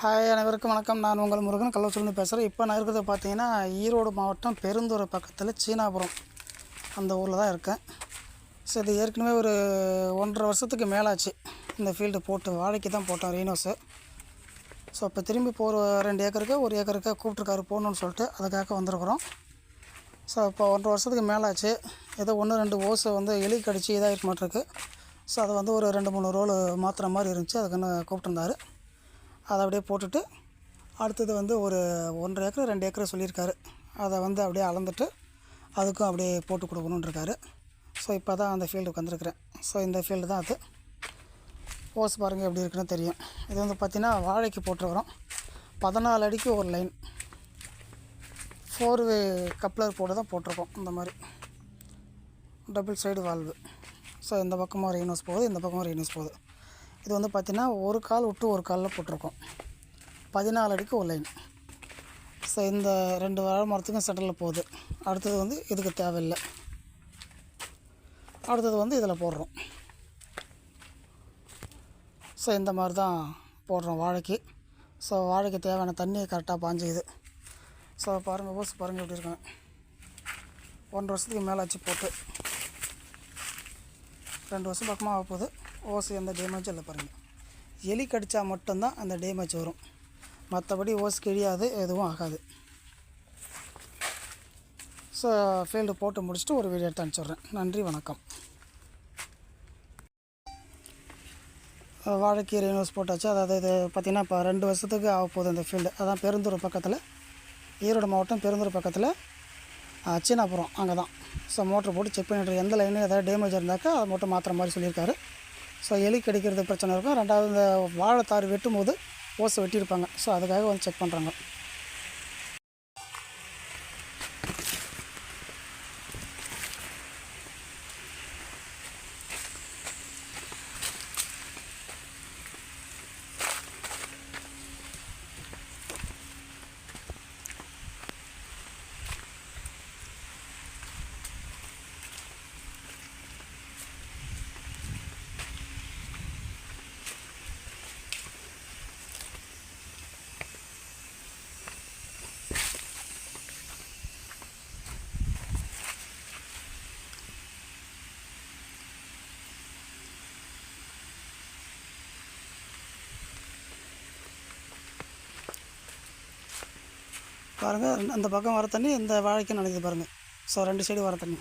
Hi அனைவருக்கும் வணக்கம். நான் உங்கள் முருகன் கள்ளச்சொல்னு பேசுகிறேன் இப்போ நான் இருக்கிறது பார்த்தீங்கன்னா ஈரோடு மாவட்டம் பெருந்துறை பக்கத்தில் சீனாபுரம். அந்த ஊரில் தான் இருக்கேன். ஸோ இது ஏற்கனவே ஒரு ஒன்றரை வருஷத்துக்கு மேலாச்சு. இந்த ஃபீல்டு போட்டு வாழைக்கு தான் போட்டோம் ரீனோஸு ஸோ இப்போ திரும்பி இப்போ ஒரு ரெண்டு ஏக்கருக்கு ஒரு ஏக்கருக்கு கூப்பிட்ருக்காரு போகணுன்னு சொல்லிட்டு அதுக்காக வந்திருக்குறோம். ஸோ இப்போ ஒன்றரை வருஷத்துக்கு மேலாச்சு. ஏதோ ஒன்று ரெண்டு ஓஸை வந்து எலி கடிச்சு இதாக இருக்க மாட்டிருக்கு. ஸோ அது வந்து ஒரு ரெண்டு மூணு ரோல் மாற்றுற மாதிரி இருந்துச்சு. அதுக்குன்னு கூப்பிட்டுருந்தாரு. அதை அப்படியே போட்டுட்டு அடுத்தது வந்து ஒரு ஒன்றரை ஏக்கர் ரெண்டு ஏக்கர் சொல்லியிருக்காரு. அதை வந்து அப்படியே அளந்துட்டு அதுக்கும் அப்படியே போட்டு கொடுக்கணுன்ருக்காரு ஸோ இப்போ தான் அந்த ஃபீல்டுக்கு வந்திருக்கிறேன் ஸோ இந்த ஃபீல்டு தான் அது. ஓஸ் பாருங்கள் எப்படி இருக்குன்னு தெரியும். இது வந்து பார்த்திங்கன்னா வாழைக்கு போட்டிருக்கிறோம் பதினாலு அடிக்கு ஒரு லைன் ஃபோர் வே கப்ளர் போட்டு தான் போட்டிருக்கோம் இந்த மாதிரி. டபுள் சைடு வால்வு ஸோ இந்த பக்கமும் ஹவுஸ் போகுது இந்த பக்கமும் ஹவுஸ் போகுது. இது வந்து பார்த்திங்கன்னா ஒரு கால் விட்டு ஒரு காலில் போட்டிருக்கோம். பதினாலு அடிக்கு ஒரு லைன் ஸோ இந்த ரெண்டு வாழை மரத்துக்கும் சென்டரில் போகுது. அடுத்தது வந்து இதுக்கு தேவையில்லை. அடுத்தது வந்து இதில் போடுறோம். ஸோ இந்த மாதிரி தான் போடுறோம் வாழைக்கு. ஸோ வாழைக்கு தேவையான தண்ணியை கரெக்டாக பாஞ்சுக்குது ஸோ பாருங்கள் ஓசு பாருங்கள் எப்படி இருக்காங்க. ஒன்றரை வருஷத்துக்கு மேலே ஆச்சு போட்டு. ரெண்டு வருஷம் பக்கமாக ஆக போகுது ஓசை எந்த டேமேஜும் இல்லை பாருங்கள் எலி கடித்தா மட்டும்தான் அந்த டேமேஜ் வரும். மற்றபடி ஓசு கிழியாது எதுவும் ஆகாது. ஸோ ஃபீல்டு போட்டு முடிச்சுட்டு ஒரு வீடியோ எடுத்து அனுப்பிச்சிட்றேன். நன்றி வணக்கம். வாழைக்கீரை யூஸ் போட்டாச்சு. அதாவது இது பார்த்திங்கன்னா இப்போ ரெண்டு வருஷத்துக்கு ஆக போகுது இந்த ஃபீல்டு அதான் பெருந்தூர் பக்கத்தில் ஈரோடு மாவட்டம் பெருந்தூர் பக்கத்தில் சீனாபுரம் அங்கே தான் ஸோ மோட்ரு போட்டு செக் பண்ணிட்டு எந்த லைனு ஏதாவது டேமேஜ் இருந்தாக்கா அதை மட்டும் மாற்றுற மாதிரி சொல்லியிருக்காரு. ஸோ எலி கடிக்கிறது பிரச்சனை இருக்கும். ரெண்டாவது இந்த வாழைத்தார் வெட்டும் போது ஓசை வெட்டியிருப்பாங்க. ஸோ அதுக்காக வந்து செக் பண்ணுறாங்க. பாருங்கள் அந்த பக்கம் வர தண்ணி இந்த வாழைக்கும் நினைக்குது பாருங்கள் ஸோ ரெண்டு சைடு வர தண்ணி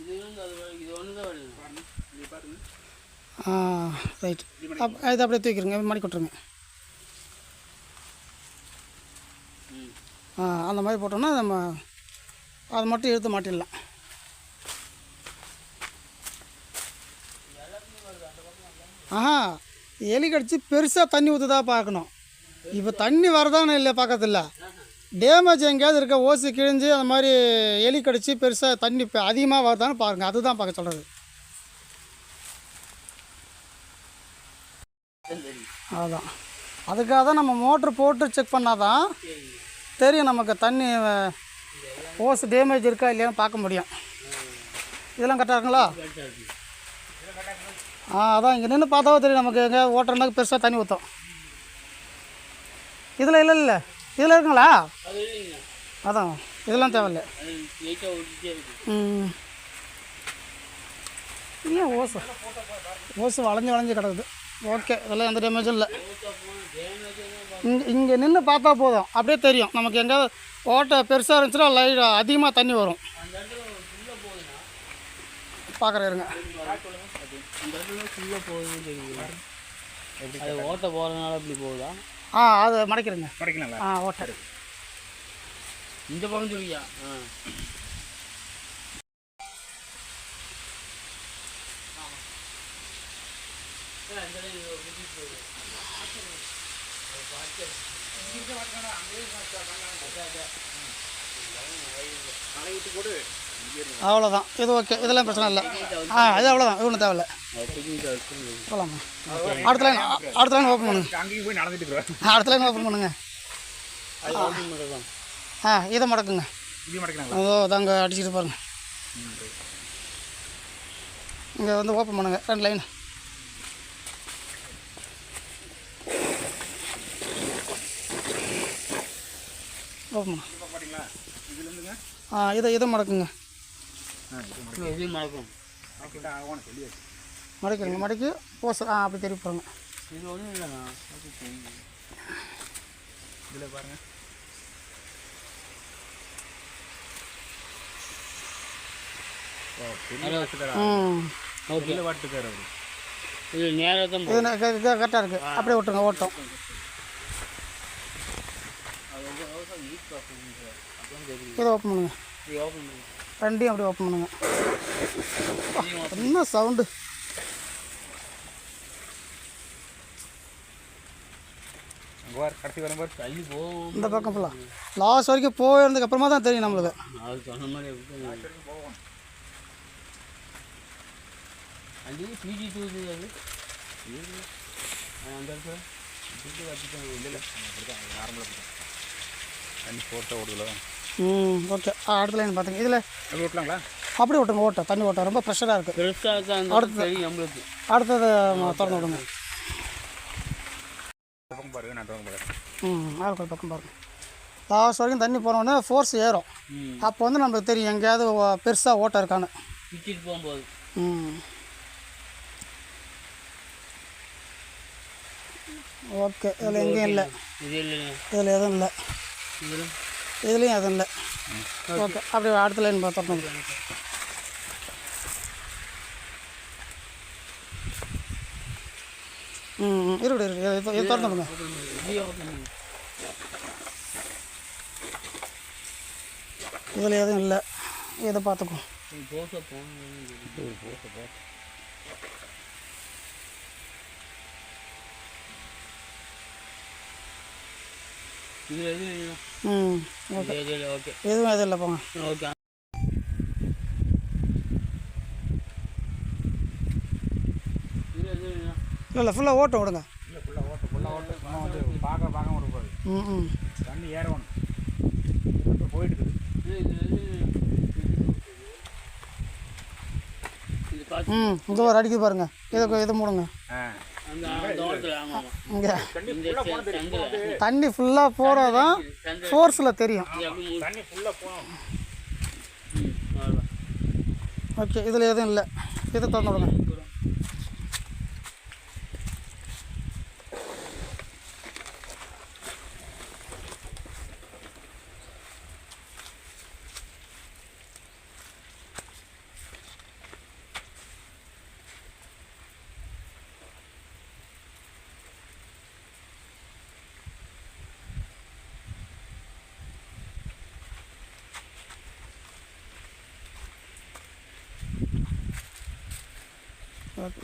இது வந்து அது இது ஒன்று தான் வருது ஆ ரைட் அப் இது அப்படியே தூக்கிடுங்க மணி கொட்டுருங்க. ஆ அந்த மாதிரி போட்டோம்னா நம்ம அதை மட்டும் எடுத்து மாட்டிடலாம். ஆஹா எலி கடிச்சு பெருசாக தண்ணி ஊற்றுதா பார்க்கணும். இப்போ தண்ணி வரதானே இல்லை பார்க்கறதில்ல டேமேஜ் எங்கேயாவது இருக்க? ஓசி கிழிஞ்சு அந்த மாதிரி எலி கடிச்சு பெருசாக தண்ணி இப்போ அதிகமாக வருதான்னு பாருங்கள் அதுதான் பார்க்க சொல்கிறது அதுதான் அதுக்காக தான் நம்ம மோட்ரு போட்டு செக் பண்ணாதான் தெரியும் நமக்கு தண்ணி ஓஸ் டேமேஜ் இருக்கா இல்லையான்னு பார்க்க முடியும். இதெல்லாம் கரெக்டாக இருக்குங்களா? ஆ அதான் இங்கே நின்று பார்த்தாவே தெரியும் நமக்கு எங்கே ஓட்டுறதுக்கு பெருசாக தண்ணி ஊற்றும் இதில் இல்லை இல்லை. இதில் இருக்குங்களா? அதான் இதெல்லாம் தேவையில்ல. ம். ஏன் ஓசு ஓசு வளைஞ்சு வளைஞ்சு கிடக்குது. ஓகே இதெல்லாம் எந்த டேமேஜும் இல்லை. இங்கே இங்கே நின்று பார்த்தா போதும். அப்படியே தெரியும். நமக்கு எங்கேயாவது ஓட்டை பெருசாக இருந்துச்சுன்னா லைட் அதிகமாக தண்ணி வரும். பார்க்குறேன் இருங்க. அது ஓட்ட போகிறதுனால அப்படி போகுதா ஆ அது மடைக்கிறேங்க கிடைக்கலாம்ல ஆ ஓட்டை. இந்த பக்கம் சொல்லியா ஆ. அவ்வளோதான் இது ஓகே இதெல்லாம் பிரச்சனை இல்லை. ஆ இது அவ்வளோதான் இது ஒன்றும் தேவையில்லை. போகலாமா அடுத்த லைன் அடுத்த லைன் ஓப்பன் பண்ணுங்க. அங்கேயும் போய் நடந்துட்டு அடுத்த லைன் ஓப்பன் பண்ணுங்க. ஆ இதை மடக்குங்க. ஓ தாங்க அடிச்சுட்டு பாருங்க. இங்கே வந்து ஓப்பன் பண்ணுங்க. ரெண்டு லைன் இருந்துங்க. ஆ இதை இதை மடக்குங்க. மடக்கிடுங்க மடக்கி போஸ் ஆ அப்படி திருப்பி போடுங்க. இது ஒன்றும் இல்லைண்ணா. இதில் பாருங்க. ம். ஓகே. பெரிய வாட்டுக்காரா அவரு இது நேராக தான் இது கரெக்டாக இருக்குது அப்படியே விட்டுருங்க ஓட்டம். இதை ஓப்பன் பண்ணுங்க. இது ஓப்பன் பண்ணு ரெண்டையும் அப்படியே ஓப்பன் பண்ணுங்க. என்ன சவுண்டு இந்த பக்கம் ஃபுல்லாக லாஸ்ட் வரைக்கும் போயிருந்ததுக்கு அப்புறமா தான் தெரியும் நம்மளுக்கு. நார்மலாக தண்ணி ஃபோர்ஸாக ஓடுதுல. ம் ஓகே. அடுத்த லைன் பார்த்துங்க இதில் அப்படி ஓட்டலாங்களா? அப்படியே விட்டுங்க ஓட்டம் தண்ணி ஓட்டம் ரொம்ப ப்ரெஷராக இருக்குது பெருசாக நம்மளுக்கு. அடுத்தது ம- திறந்து விடுங்க. பக்கம் பாருங்க நான் திறந்து பாருங்க ம் ஆளுக்கு பக்கம் பாருங்க. லாஸ்ட் வரைக்கும் தண்ணி போனோடனே ஃபோர்ஸ் ஏறும். அப்போ வந்து நம்மளுக்கு தெரியும் எங்கேயாவது பெருசாக ஓட்டம் இருக்கான்னு. போகும்போது. ம். ஓகே. இதில் எங்கேயும் இல்லை. இதில் எதுவும் இல்லை. இதுலேயும் எதுவும் இல்லை. ஓகே அப்படியே அடுத்த லைன் பார்த்துருந்தோம் ம் ம், இருக்குது இது திறந்து இதில் எதுவும் இல்லை. இதை பார்த்துக்கோ இது போச போகணும் இது எது இல்லைண்ணா ம் ஓகே. எதுவும் எதுவும் இல்லை போங்க. ஓகே. இல்லை இல்லை ஃபுல்லாக ஓட்டம் விடுங்க. இல்லை ஃபுல்லாக ஓட்ட ஃபுல்லாக ஓட்ட. சும்மா வந்து பார்க்க பார்க்க விடக்கூடாது ம் ம். தண்ணி ஏறணும். இப்போ போயிட்டு இருக்குது ம் இந்த ஒரு அடிக்குது பாருங்க. இதை இதை மூடுங்க. ஆ. அந்த தோட்டத்தில் ஆமாம் ஆமாம் இங்கே. தண்ணி ஃபுல்லாக போகிறது தான் ஃபோர்ஸில் தெரியும். ஓகே இதில் எதுவும் இல்லை. இதை திறந்து விடுங்க ஓகே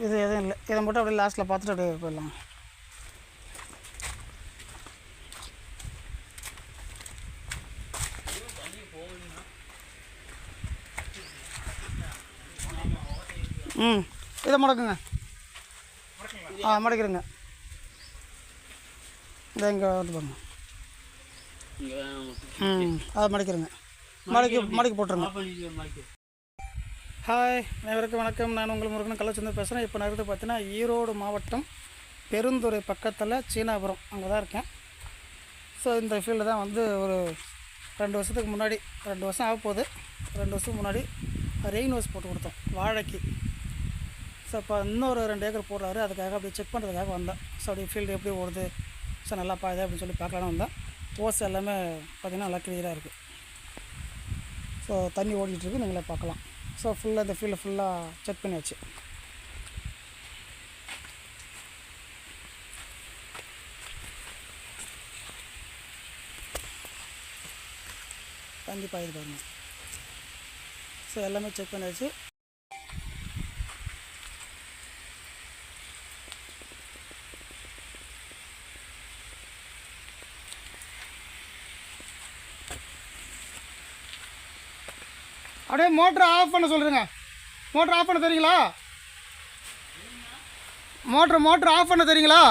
இது எதுவும் இல்லை. இதை மட்டும் அப்படியே லாஸ்ட்டில் பார்த்துட்டு அப்படியே போயிடலாம். ம் இதை மடக்குங்க. ஆ மடக்கிடுங்க இதை இங்கே வந்து பாருங்க இங்கே ம் அதை மடக்கிடுங்க மடக்கி மடக்கி போட்டுருங்க. ஹாய் அனைவருக்கும் வணக்கம். நான் உங்கள் முருகன் கள்ளச்சந்து பேசுகிறேன் இப்போ நான் இருக்கிறது பார்த்தீங்கன்னா ஈரோடு மாவட்டம் பெருந்துறை பக்கத்தில் சீனாபுரம். அங்கே தான் இருக்கேன். ஸோ இந்த ஃபீல்டு தான் வந்து ஒரு ரெண்டு வருஷத்துக்கு முன்னாடி ரெண்டு வருஷம் ஆக போகுது. ரெண்டு வருஷத்துக்கு முன்னாடி ரெயின் ஹவுஸ் போட்டு கொடுத்தோம் வாழைக்கு. ஸோ இப்போ இன்னொரு ரெண்டு ஏக்கர் போடுறாரு. அதுக்காக அப்படியே செக் பண்ணுறதுக்காக வந்தேன். ஸோ அப்படி ஃபீல்டு எப்படி ஓடுது? ஸோ நல்லா பாயுது அப்படின்னு சொல்லி பார்க்கலான்னு வந்தேன். ஓஸ் எல்லாமே பார்த்திங்கன்னா நல்லா கிளியராக இருக்குது ஸோ தண்ணி ஓடிட்டுருக்கு நீங்களே பார்க்கலாம். ஸோ ஃபுல்லாக இந்த ஃபீல்டை ஃபுல்லாக செக் பண்ணியாச்சு. கண்டிப்பாக இது பாருங்க ஸோ எல்லாமே செக் பண்ணியாச்சு. அப்படியே மோட்டரை ஆஃப் பண்ண சொல்லுங்க மோட்டர் ஆஃப் பண்ண தெரியுங்களா? மோட்ரு மோட்ரு ஆஃப் பண்ண தெரியுங்களா?